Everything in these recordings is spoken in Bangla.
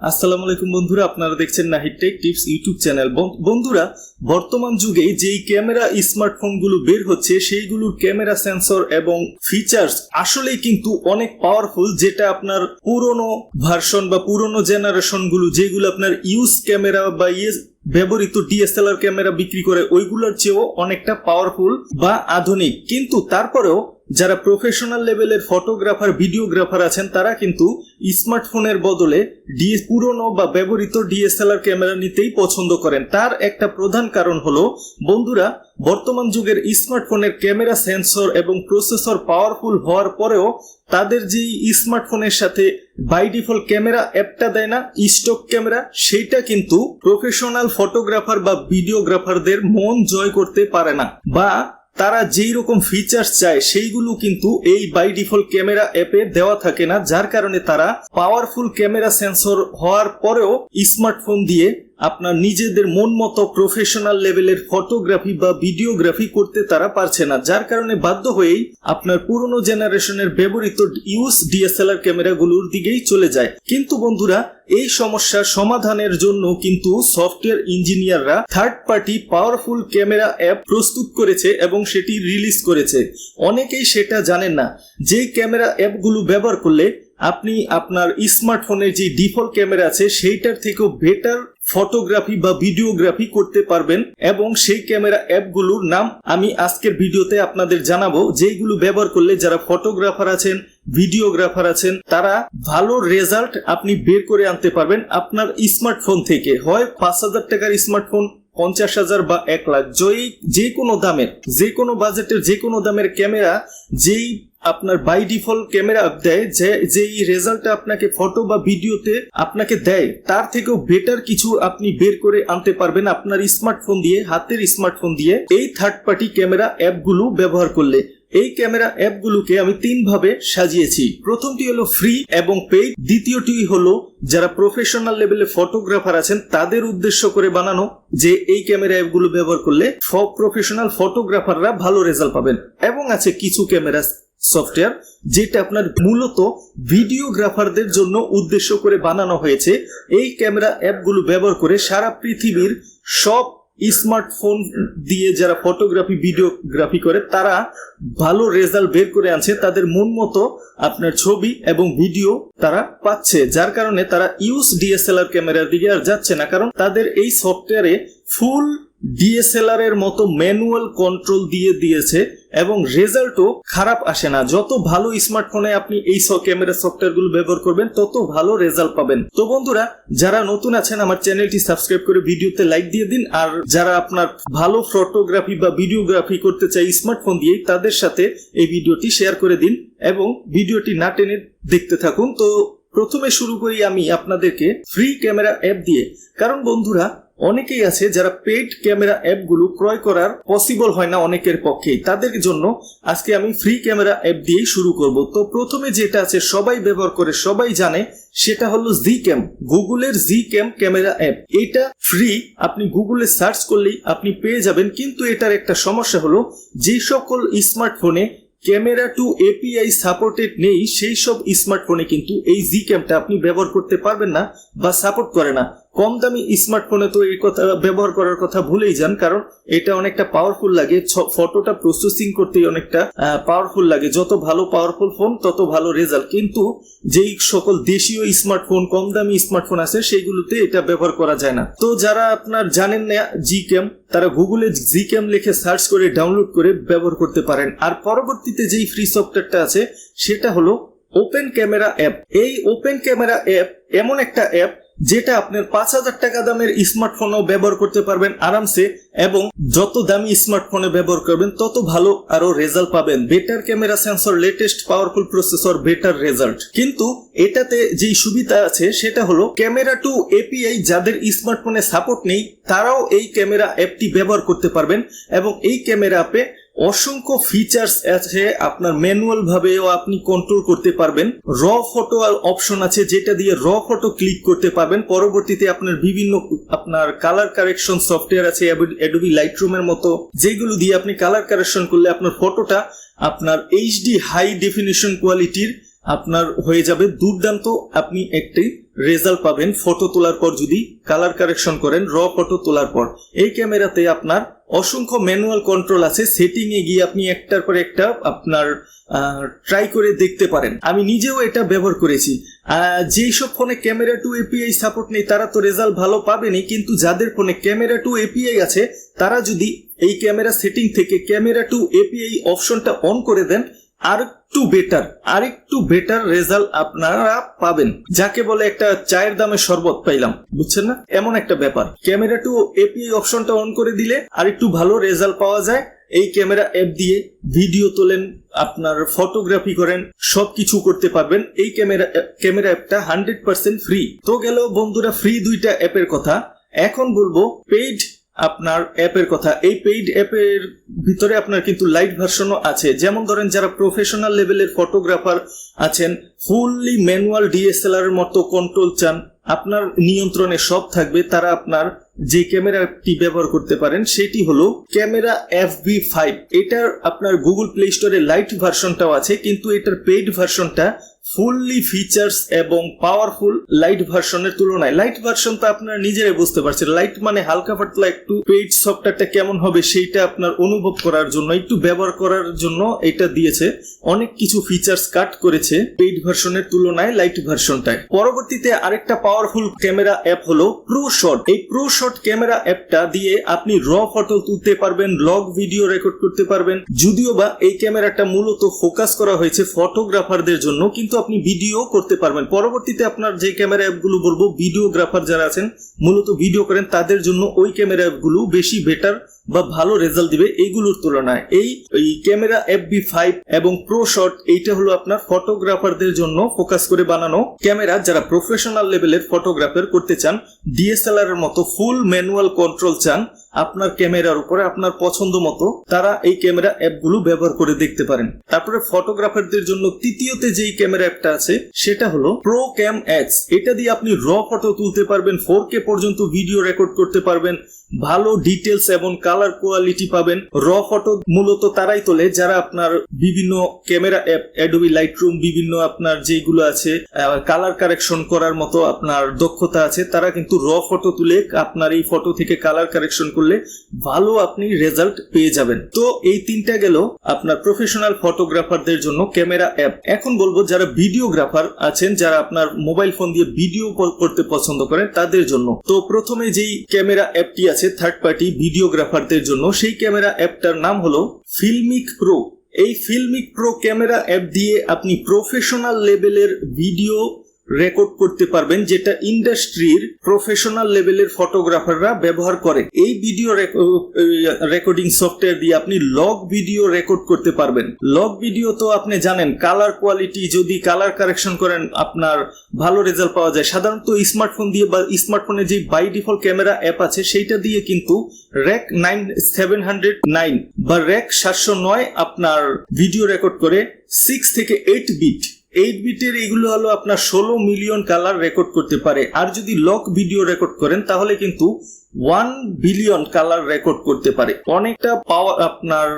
আসসালামু আলাইকুম বন্ধুরা, আপনারা দেখছেন Nahid tech tips YouTube channel. বন- বন্ধুরা, বর্তমান যুগে যেই ক্যামেরা, স্মার্টফোনগুলো বের হচ্ছে, সেইগুলোর ক্যামেরা সেন্সর এবং ফিচার্স আসলেই কিন্তু অনেক পাওয়ারফুল যেটা আপনার পুরনো ভার্সন বা পুরনো জেনারেশনগুলো যেগুলো আপনার ইউজ ক্যামেরা বা ইয়ে ব্যবহৃত ডিএসএলআর ক্যামেরা বিক্রি করে ওইগুলোর চেয়েও অনেকটা পাওয়ারফুল বা আধুনিক। কিন্তু তারপরেও যারা প্রফেশনাল লেভেলের ফটোগ্রাফার ভিডিওগ্রাফার আছেন, তারা কিন্তু স্মার্টফোনের বদলে ডি পুরনো বা ব্যবহৃত ডিএসএলআর ক্যামেরা নিতেই পছন্দ করেন। তার একটা প্রধান কারণ হলো, বন্ধুরা, বর্তমান যুগের স্মার্টফোনের ক্যামেরা সেন্সর এবং প্রসেসর পাওয়ারফুল হওয়ার পরেও তাদের যে স্মার্টফোনের সাথে বাই ডিফল্ট ক্যামেরা অ্যাপটা দেয় না স্টক ক্যামেরা সেইটা কিন্তু প্রফেশনাল ফটোগ্রাফার বা ভিডিওগ্রাফারদের মন জয় করতে পারে না। বা তারা যেই রকম ফিচার্স চায়, সেইগুলো কিন্তু এই বাই ডিফল্ট ক্যামেরা অ্যাপে দেওয়া থাকে না, যার কারণে তারা পাওয়ারফুল ক্যামেরা সেন্সর হওয়ার পরেও স্মার্টফোন দিয়ে আপনার নিজেদের মন মতো প্রফেশনাল লেভেলের ফটোগ্রাফি বা ভিডিওগ্রাফি করতে তারা পারছে না। যার কারণে বাধ্য হয়েই আপনার পুরনো জেনারেশনের ব্যবহৃত ইউজ ডিএসএলআর ক্যামেরাগুলোর দিকেই চলে যায়। কিন্তু বন্ধুরা, এই সমস্যার সমাধানের জন্য কিন্তু সফটওয়্যার ইঞ্জিনিয়াররা third party powerful camera app প্রস্তুত করেছে এবং সেটি রিলিজ করেছে। অনেকেই সেটা জানেন না। যে ক্যামেরা অ্যাপগুলো ব্যবহার করলে আপনি আপনার স্মার্টফোনের যে ডিফল্ট ক্যামেরা আছে, সেইটার থেকেও বেটার ফটোগ্রাফি বা ভিডিওগ্রাফি করতে পারবেন এবং সেই ক্যামেরা অ্যাপগুলোর নাম আমি আজকের ভিডিওতে আপনাদের জানাব। যেইগুলো ব্যবহার করলে যারা ফটোগ্রাফার আছেন ভিডিওগ্রাফার আছেন, তারা ভালো রেজাল্ট আপনি বের করে আনতে পারবেন আপনার স্মার্টফোন থেকে। হয় পাঁচ হাজার টাকার স্মার্টফোন পঞ্চাশ হাজার বা এক লাখ। যেই যে কোনো দামের যে কোনো বাজেটের যে কোনো দামের ক্যামেরা যেই আপনার বাই ডিফল্ট ক্যামেরা দেয়, যে, যেই রেজাল্টটা আপনাকে ফটো বা ভিডিওতে আপনাকে দেয়, তার থেকেও বেটার কিছু আপনি বের করে আনতে পারবেন আপনার স্মার্টফোন দিয়ে, হাতের স্মার্টফোন দিয়ে, এই থার্ড পার্টি ক্যামেরা অ্যাপগুলো ব্যবহার করলে। এই ক্যামেরা অ্যাপগুলোকে আমি তিন ভাবে সাজিয়েছি। প্রথমটি হলো ফ্রি এবং পেইড দ্বিতীয়টি হলো যারা প্রফেশনাল লেভেলে ফটোগ্রাফার আছেন, তাদের উদ্দেশ্য করে বানানো যে এই ক্যামেরা অ্যাপগুলো ব্যবহার করলে প্রফেশনাল ফটোগ্রাফাররা ভালো রেজাল্ট পাবেন। এবং আছে কিছু ক্যামেরা সফটওয়্যার যেটা আপনার মূলত ভিডিওগ্রাফারদের জন্য উদ্দেশ্য করে বানানো হয়েছে। এই ক্যামেরা অ্যাপগুলো ব্যবহার করে সারা পৃথিবীর সব স্মার্টফোন দিয়ে যারা ফটোগ্রাফি, ভিডিওগ্রাফি করে, তারা ভালো রেজাল্ট বের করে আনছে, তাদের মন মতো আপনার ছবি এবং ভিডিও তারা পাচ্ছে। যার কারণে তারা ইউজ ডিএসএলআর ক্যামেরার দিকে আর যাচ্ছে না, কারণ তাদের এই সফটওয়্যারে ফুল ডিএসএলআর এর মতো ম্যানুয়াল কন্ট্রোল দিয়ে দিয়েছে এবং রেজাল্টও খারাপ আসে না। যত ভালো স্মার্টফোনে আপনি এই ক্যামেরা সফটওয়্যারগুলো ব্যবহার করবেন, তত ভালো রেজাল্ট পাবেন। তো বন্ধুরা, যারা নতুন আছেন, আমার চ্যানেলটি সাবস্ক্রাইব করে ভিডিওতে লাইক দিয়ে দিন। আর যারা আপনার ভালো ফটোগ্রাফি বা ভিডিওগ্রাফি করতে চাই স্মার্টফোন দিয়ে তাদের সাথে এই ভিডিওটি শেয়ার করে দিন এবং ভিডিওটি না টেনে দেখতে থাকুন। তো প্রথমে শুরু করি আমি আপনাদেরকে ফ্রি ক্যামেরা অ্যাপ দিয়ে। কারণ বন্ধুরা অনেকেই আছে যারা পেড ক্যামেরা অ্যাপগুলো ক্রয় করার পসিবল হয় না অনেকের পক্ষেই। তাদের জন্য আজকে আমি ফ্রি ক্যামেরা অ্যাপ দিয়েই শুরু করব। তো প্রথমে যেটা আছে, সবাই ব্যবহার করে সবাই জানে, সেটা হলো জি ক্যাম গুগলের জি ক্যাম ক্যামেরা অ্যাপ এটা ফ্রি আপনি গুগলে সার্চ করলেই আপনি পেয়ে যাবেন, কিন্তু এটার একটা সমস্যা হলো, যে সকল স্মার্টফোনে ক্যামেরা টু এপিআই সাপোর্টেড নেই, সেই সব স্মার্টফোনে কিন্তু এই জি ক্যামটা আপনি ব্যবহার করতে পারবেন না বা সাপোর্ট করে না। কম দামি স্মার্টফোনে তো এই কথা ব্যবহার করার কথা ভুলেই যান, কারণ এটা অনেকটা পাওয়ারফুল লাগে। ফটোটা প্রসেসিং করতেই অনেকটা পাওয়ারফুল লাগে। যত ভালো পাওয়ারফুল ফোন তত ভালো রেজাল্ট কিন্তু যেই সকল দেশীয় স্মার্টফোন কম দামি স্মার্টফোন আছে, সেইগুলোতে এটা ব্যবহার করা যায় না। তো যারা আপনার জানেন না জি ক্যাম তারা গুগলে জি ক্যাম লিখে সার্চ করে ডাউনলোড করে ব্যবহার করতে পারেন। আর পরবর্তীতে যেই ফ্রি সফটওয়্যারটা আছে, সেটা হলো ওপেন ক্যামেরা অ্যাপ এই ওপেন ক্যামেরা অ্যাপ এমন একটা অ্যাপ যেটা আপনার পাঁচ হাজার টাকা দামের স্মার্টফোনও ব্যবহার করতে পারবেন আরামসে এবং যত দামি স্মার্টফোনে ব্যবহার করবেন, তত ভালো আরও রেজাল্ট পাবেন। Better camera sensor latest powerful processor better result কিন্তু এটাতে যেই সুবিধা আছে, সেটা হলো ক্যামেরা টু এপিআই যাদের স্মার্টফোনে সাপোর্ট নেই, তারাও এই ক্যামেরা অ্যাপটি ব্যবহার করতে পারবেন এবং এই ক্যামেরা অ্যাপে অসংখ্য ফিচার্স আছে আপনার ম্যানুয়াল ভাবেও আপনি কন্ট্রোল করতে পারবেন। র ফটো আর অপশন আছে যেটা দিয়ে র ফটো ক্লিক করতে পারবেন। পরবর্তীতে আপনার বিভিন্ন, আপনার কালার কারেকশন সফটওয়্যার আছে অ্যাডোবি লাইটরুমের মতো। যেগুলো দিয়ে আপনি কালার কারেকশন করলে আপনার ফটোটা আপনার এইচডি হাই ডেফিনিশন কোয়ালিটির আপনার হয়ে যাবে। দুর্দান্ত আপনি একটি রেজাল্ট পাবেন ফটো তোলার পর যদি কালার কারেকশন করেন, র ফটো তোলার পর। এই ক্যামেরাতে আপনার অসংখ্য ম্যানুয়াল কন্ট্রোল আছে। সেটিং এ গিয়ে আপনি একটার পর একটা আপনার ট্রাই করে দেখতে পারেন। আমি নিজেও এটা ব্যবহার করেছি। যেই সব ফোনে ক্যামেরা টু এপিআই সাপোর্ট নেই, তারা তো রেজাল্ট ভালো পাবেনি। কিন্তু যাদের ফোনে ক্যামেরা টু এপিআই আছে, তারা যদি এই ক্যামেরা সেটিং থেকে ক্যামেরা টু এপিআই অপশনটা অন করে দেন আর একটু বেটার আর একটু বেটার রেজাল্ট আপনারা পাবেন। যাকে বলে একটা চায়ের দামে শরবত পাইলাম, বুঝছেন না? এমন একটা ব্যাপার। ক্যামেরা টু এপিআই অপশনটা অন করে দিলে আর একটু ভালো রেজাল্ট পাওয়া যায়। এই ক্যামেরা অ্যাপ দিয়ে ভিডিও তোলেন, আপনার ফটোগ্রাফি করেন, সবকিছু করতে পারবেন। এই ক্যামেরা ক্যামেরা অ্যাপটা হান্ড্রেড পার্সেন্ট ফ্রি তো গেল বন্ধুরা ফ্রি দুইটা অ্যাপের কথা। এখন বলব পেইড আপনার অ্যাপের কথা। এই পেইড অ্যাপের ভিতরে আপনার কিন্তু লাইট ভার্সনও আছে। যেমন ধরেন যারা প্রফেশনাল লেভেলের ফটোগ্রাফার আছেন ফুললি ম্যানুয়াল ডিএসএলআর এর মতো কন্ট্রোল চান, আপনার নিয়ন্ত্রণে সব থাকবে, তারা আপনার যে ক্যামেরাটি ব্যবহার করতে পারেন, সেটি হলো ক্যামেরা এফ বি ফাইভ এটার আপনার গুগল প্লে স্টোরে লাইট ভার্সনটাও আছে, কিন্তু এটার পেইড ভার্সনটা ফুললি ফিচার্স এবং পাওয়ারফুল লাইট ভার্সনের তুলনায় লাইট ভার্সন তো আপনারা নিজেরাই বুঝতে পারছেন। লাইট মানে হালকা পাতলা একটু পেইড সফটওয়্যারটা কেমন হবে সেইটা আপনার অনুভব করার জন্য, একটু ব্যবহার করার জন্য এটা দিয়েছে। অনেক কিছু ফিচার্স কাট করেছে পেইড ভার্সনের তুলনায় লাইট ভার্সনটায় পরবর্তীতে আরেকটা পাওয়ারফুল ক্যামেরা অ্যাপ হলো প্রো শট এই প্রো শট ক্যামেরা অ্যাপটা দিয়ে আপনি র ফটো তুলতে পারবেন লগ ভিডিও রেকর্ড করতে পারবেন। যদিও বা এই ক্যামেরাটা মূলত ফোকাস করা হয়েছে ফটোগ্রাফারদের জন্য, কিন্তু আপনি ভিডিও করতে পারবেন। পরবর্তীতে আপনার যে ক্যামেরা অ্যাপগুলো বলব ভিডিওগ্রাফার যারা আছেন, মূলত ভিডিও করেন, তাদের জন্য ওই ক্যামেরা অ্যাপগুলো বেশি বেটার বা ভালো রেজাল্ট দিবে এইগুলোর তুলনায়। এই এই ক্যামেরা এফ বি ফাইভ এবং প্রো শট এইটা হলো আপনার ফটোগ্রাফারদের জন্য ফোকাস করে বানানো ক্যামেরা যারা প্রফেশনাল লেভেলের ফটোগ্রাফার করতে চান ডিএসএলআর এর মতো ফুল ম্যানুয়াল কন্ট্রোল চান আপনার ক্যামেরার উপরে আপনার পছন্দ মতো তারা এই ক্যামেরা অ্যাপগুলো ব্যবহার করে দেখতে পারেন। তারপরে ফটোগ্রাফারদের জন্য তৃতীয়তে যেই ক্যামেরা অ্যাপটা আছে, সেটা হলো প্রো ক্যাম এক্স এটা দিয়ে আপনি র ফটো তুলতে পারবেন ফোর কে পর্যন্ত ভিডিও রেকর্ড করতে পারবেন, ভালো ডিটেলস এবং কালার কোয়ালিটি পাবেন। র ফটো মূলত তারাই তোলে যারা আপনার বিভিন্ন ক্যামেরা অ্যাপ অ্যাডোবি লাইটরুম বিভিন্ন আপনার যেগুলো আছে কালার কারেকশন করার মতো আপনার দক্ষতা আছে, তারা কিন্তু র ফটো তুলে আপনার এই ফটো থেকে কালার কারেকশন করলে ভালো আপনি রেজাল্ট পেয়ে যাবেন। তো এই তিনটা গেল আপনার প্রফেশনাল ফটোগ্রাফারদের জন্য ক্যামেরা অ্যাপ এখন বলব যারা ভিডিওগ্রাফার আছেন, যারা আপনার মোবাইল ফোন দিয়ে ভিডিও করতে পছন্দ করেন, তাদের জন্য। তো প্রথমে যেই ক্যামেরা অ্যাপটি আছে থার্ড পার্টি ভিডিওগ্রাফারদের জন্য, সেই ক্যামেরা অ্যাপটার নাম হলো ফিল্মিক প্রো এই ফিল্মিক প্রো ক্যামেরা অ্যাপ দিয়ে আপনি প্রফেশনাল লেভেলের ভিডিও রেকর্ড করতে পারবেন যেটা ইন্ডাস্ট্রির প্রফেশনাল লেভেলের ফটোগ্রাফাররা ব্যবহার করে। এই ভিডিও রেকর্ডিং সফটওয়্যার দিয়ে আপনি লগ ভিডিও রেকর্ড করতে পারবেন। লগ ভিডিও তো আপনি জানেন কালার কোয়ালিটি যদি কালার কারেকশন করেন, আপনার ভালো রেজাল্ট পাওয়া যায়। সাধারণত স্মার্টফোন দিয়ে বা স্মার্টফোনে যে বাই ডিফল্ট ক্যামেরা অ্যাপ আছে, সেইটা দিয়ে কিন্তু Rec nine seven hundred nine বা র্যাক সাতশো নয় আপনার ভিডিও রেকর্ড করে সিক্স থেকে এইট বিট এইট বিটের এগুলো হলো আপনার ষোলো মিলিয়ন কালার রেকর্ড করতে পারে। আর যদি লক ভিডিও রেকর্ড করেন, তাহলে কিন্তু ওয়ান বিলিয়ন কালার রেকর্ড করতে পারে। অনেকটা পাওয়ার আপনার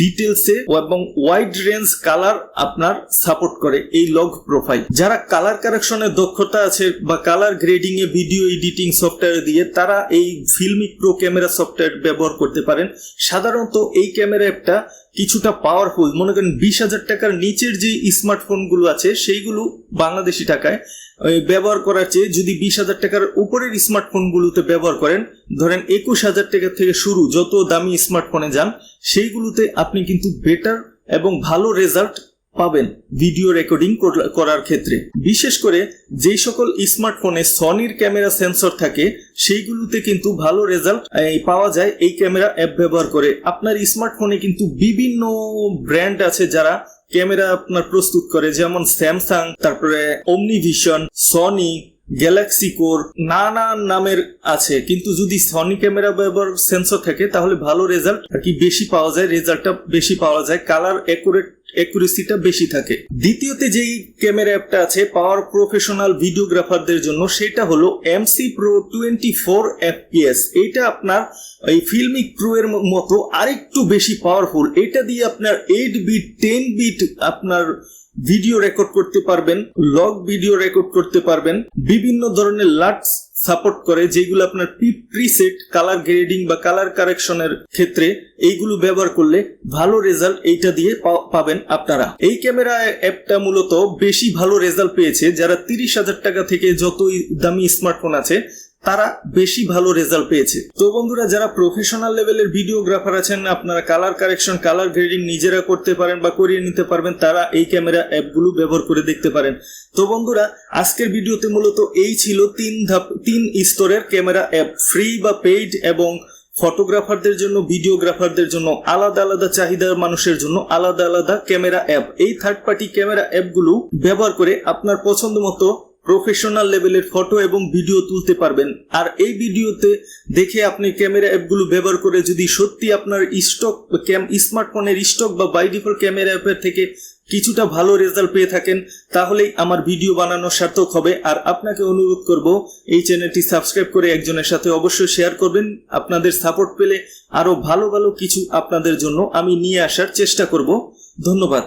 ডিটেলসে এবং ওয়াইড রেঞ্জ কালার আপনার সাপোর্ট করে এই লগ প্রোফাইল যারা কালার কারেকশনের দক্ষতা আছে বা কালার গ্রেডিং এ ভিডিও এডিটিং সফটওয়্যার দিয়ে তারা এই ফিল্মিক প্রো ক্যামেরা সফটওয়্যার ব্যবহার করতে পারেন। সাধারণত এই ক্যামেরা অ্যাপটা কিছুটা পাওয়ারফুল মনে করেন বিশ হাজার টাকার নিচের যে স্মার্টফোনগুলো আছে, সেইগুলো বাংলাদেশি টাকায়। ব্যবহার করার চেয়ে যদি বিশ হাজার টাকার উপরের স্মার্টফোনগুলোতে ব্যবহার করেন, ধরেন একুশ হাজার টাকা থেকে শুরু যত দামি স্মার্টফোনে যান, সেইগুলোতে আপনি কিন্তু বেটার এবং ভালো রেজাল্ট পাবেন ভিডিও রেকর্ডিং করার ক্ষেত্রে। বিশেষ করে যেই সকল স্মার্টফোনে সনির ক্যামেরা সেন্সর থাকে, সেইগুলোতে কিন্তু ভালো রেজাল্ট পাওয়া যায়। এই ক্যামেরা অ্যাপ ব্যবহার করে আপনার স্মার্টফোনে কিন্তু বিভিন্ন ব্র্যান্ড আছে যারা ক্যামেরা আপনার প্রস্তুত করে, যেমন স্যামসাং, তারপরে অমনিভিশন সনি গ্যালাক্সি কোর নানা নামের আছে। কিন্তু যদি সনি ক্যামেরা ব্যবহার সেন্সর থাকে, তাহলে ভালো রেজাল্ট আর কি বেশি পাওয়া যায় রেজাল্টটা বেশি পাওয়া যায়। কালার অ্যাকুরেট অ্যাকুরেসিটা বেশি থাকে। দ্বিতীয়তে যেই ক্যামেরা অ্যাপটা আছে পাওয়ার প্রফেশনাল ভিডিওগ্রাফারদের জন্য, সেটা হলো MC pro twenty four FPS এইটা আপনার এই ফিল্মিক প্রো এর মতো আরেকটু বেশি পাওয়ারফুল এটা দিয়ে আপনার এইট বিট টেন বিট আপনার ভিডিও রেকর্ড করতে পারবেন লগ ভিডিও রেকর্ড করতে পারবেন, বিভিন্ন ধরনের লাটস সাপোর্ট করে যেগুলো আপনার প্রিসেট কালার গ্রেডিং বা কালার কারেকশনের ক্ষেত্রে এইগুলো ব্যবহার করলে ভালো রেজাল্ট এইটা দিয়ে পাবেন আপনারা। এই ক্যামেরা অ্যাপটা মূলত বেশি ভালো রেজাল্ট পেয়েছে যারা তিরিশ হাজার টাকা থেকে যতই দামি স্মার্টফোন আছে তারা বেশি ভালো রেজাল্ট পেয়েছে। তো বন্ধুরা, যারা প্রফেশনাল লেভেলের ভিডিওগ্রাফার আছেন, আপনারা কালার কারেকশন কালার গ্রেডিং নিজেরা করতে পারেন বা করিয়ে নিতে পারবেন, তারা এই ক্যামেরা অ্যাপগুলো ব্যবহার করে দেখতে পারেন। তো বন্ধুরা, আজকের ভিডিওতে মূলত এই ছিল তিন ধাপ, তিন স্তরের ক্যামেরা অ্যাপ ফ্রি বা পেইড এবং ফটোগ্রাফারদের জন্য ভিডিওগ্রাফারদের জন্য আলাদা আলাদা চাহিদার মানুষের জন্য আলাদা আলাদা ক্যামেরা অ্যাপ এই থার্ড পার্টি ক্যামেরা অ্যাপগুলো ব্যবহার করে আপনার পছন্দ মতো প্রফেশনাল লেভেলের ফটো এবং ভিডিও তুলতে পারবেন। আর এই ভিডিওতে দেখে আপনি ক্যামেরা অ্যাপগুলো ব্যবহার করে যদি সত্যি আপনার স্টক ক্যাম স্মার্টফোনের স্টক বা বাই ডিফল্ট ক্যামেরা অ্যাপের থেকে কিছুটা ভালো রেজাল্ট পেয়ে থাকেন, তাহলেই আমার ভিডিও বানানো সার্থক হবে। আর আপনাকে অনুরোধ করব, এই চ্যানেলটি সাবস্ক্রাইব করে একজনের সাথে অবশ্যই শেয়ার করবেন। আপনাদের সাপোর্ট পেলে আরও ভালো ভালো কিছু আপনাদের জন্য আমি নিয়ে আসার চেষ্টা করব। ধন্যবাদ।